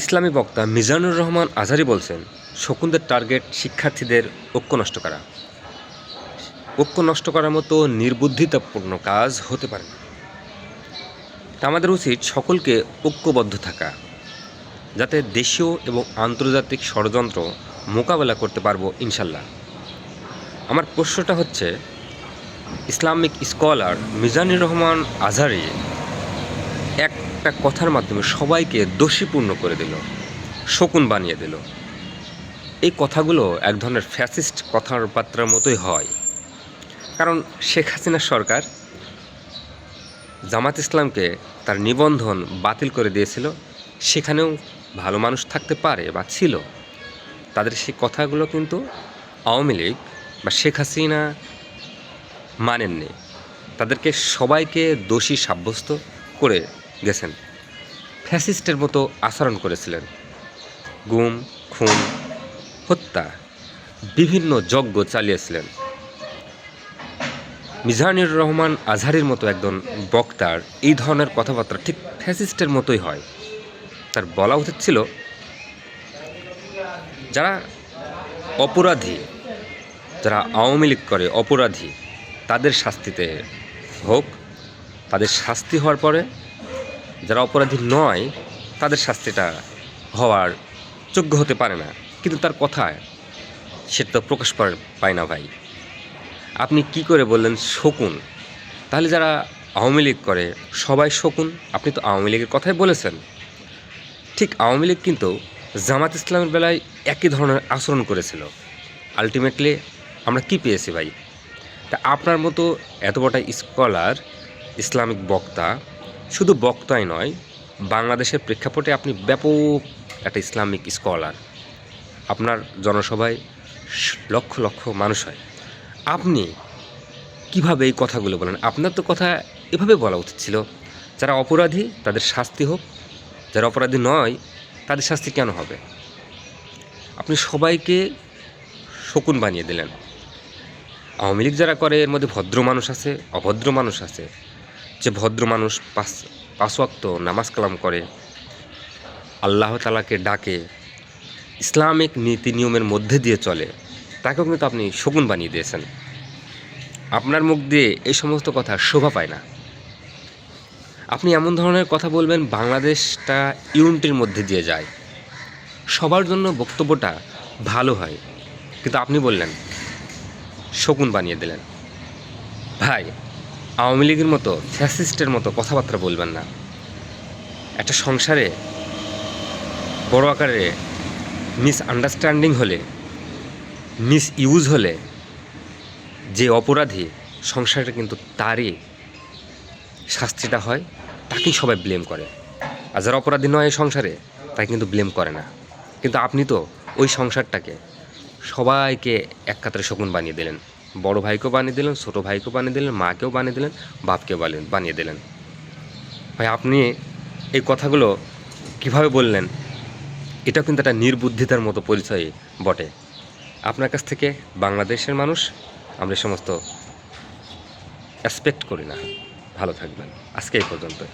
ইসলামী বক্তা মিজানুর রহমান আজহারি বলছেন, শকুনদের টার্গেট শিক্ষার্থীদের ঐক্য নষ্ট করা। ঐক্য নষ্ট করার মতো নির্বুদ্ধিতাপূর্ণ কাজ হতে পারে আমাদের উচিত সকলকে ঐক্যবদ্ধ থাকা, যাতে দেশীয় এবং আন্তর্জাতিক ষড়যন্ত্র মোকাবেলা করতে পারব ইনশাল্লাহ। আমার প্রশ্নটা হচ্ছে, ইসলামিক স্কলার মিজানুর রহমান আজহারি একটা কথার মাধ্যমে সবাইকে দোষীপূর্ণ করে দিল, শকুন বানিয়ে দিল। এই কথাগুলো এক ধরনের ফ্যাসিস্ট কথার পাত্রার মতোই হয়। কারণ শেখ হাসিনার সরকার জামাত ইসলামকে তার নিবন্ধন বাতিল করে দিয়েছিল, সেখানেও ভালো মানুষ থাকতে পারে বা ছিল। তাদের সেই কথাগুলো কিন্তু আওয়ামী লীগ বা শেখ হাসিনা মানেননি। তাদেরকে সবাইকে দোষী সাব্যস্ত করে গেছেন। ফ্যাসিস্টের মতো আচরণ করেছিলেন। গুম, খুন, হত্যা, বিভিন্ন যজ্ঞ চালিয়েছিলেন। মিজানুর রহমান আজহারির মতো একজন বক্তার এই ধরনের কথাবার্তা ঠিক ফ্যাসিস্টের মতোই হয়। তার বলা উচিত ছিল, যারা অপরাধী, যারা আওয়ামী লীগ করে অপরাধী, তাদের শাস্তিতে হোক, তাদের শাস্তি হওয়ার পরে যারা অপরাধী নয়, তাদের শাস্তিটা হওয়ার যোগ্য হতে পারে না। কিন্তু তার কথায় সেটা তো প্রকাশ পায়- না ভাই। আপনি কি করে বললেন শকুন? তাহলে যারা আওয়ামী লীগ করে, সবাই শকুন? আপনি তো আওয়ামী লীগের কথাই বলেছেন। ঠিক আওয়ামী লীগ কিন্তু জামাত ইসলামের বেলায় একই ধরনের আচরণ করেছিল। আলটিমেটলি আমরা কি পেয়েছি ভাই? তা আপনার মতো এত বড় স্কলার, ইসলামিক বক্তা শুধু বক্তাই নয়, বাংলাদেশের প্রেক্ষাপটে আপনি ব্যাপক একটা ইসলামিক স্কলার। আপনার জনসভায় লক্ষ লক্ষ মানুষ হয়। আপনি কীভাবে এই কথাগুলো বলেন? আপনার তো কথা এভাবে বলা উচিত ছিল, যারা অপরাধী তাদের শাস্তি হোক, যারা অপরাধী নয় তাদের শাস্তি কেন হবে? আপনি সবাইকে শকুন বানিয়ে দিলেন। আওয়ামী লীগ যারা করে, এর মধ্যে ভদ্র মানুষ আছে, অভদ্র মানুষ আছে। যে ভদ্র মানুষ পাঁচ পাঁচ নামাজ কালাম করে, আল্লাহ তালাকে ডাকে, ইসলামিক নীতি নিয়মের মধ্যে দিয়ে চলে, তাকেও কিন্তু আপনি শকুন বানিয়ে দিয়েছেন। আপনার মুখ দিয়ে এই সমস্ত কথা শোভা পায় না। আপনি এমন ধরনের কথা বলবেন, বাংলাদেশটা ইউনিটির মধ্যে দিয়ে যায়। সবার জন্য বক্তব্যটা ভালো হয়। কিন্তু আপনি বললেন শকুন বানিয়ে দিলেন। ভাই আওয়ামী লীগের মতো, ফ্যাসিস্টের মতো কথাবার্তা বলবেন না। একটা সংসারে বড় আকারে মিস আন্ডারস্ট্যান্ডিং হলে মিস ইউজ হলে, যে অপরাধী সংসারটা কিন্তু তারই শাস্তিটা হয়, তাকেই সবাই ব্লেম করে। আর যারা অপরাধী নয় এই সংসারে তাকে কিন্তু ব্লেম করে না। কিন্তু আপনি তো ওই সংসারটাকে সবাইকে এক কাতারে শকুন বানিয়ে দিলেন। বড় ভাইকেও বানিয়ে দিলেন, ছোটো ভাইকেও বানিয়ে দিলেন, মাকেও বানিয়ে দিলেন, বাপকেও বানিয়ে দিলেন। ভাই, আপনি এই কথাগুলো কীভাবে বললেন? এটা কিন্তু একটা নির্বুদ্ধিতার মতো পরিচয় বটে। আপনার কাছ থেকে বাংলাদেশের মানুষ আমরা সমস্ত অ্যাসপেক্ট করি না। ভালো থাকবেন। আজকে এই পর্যন্ত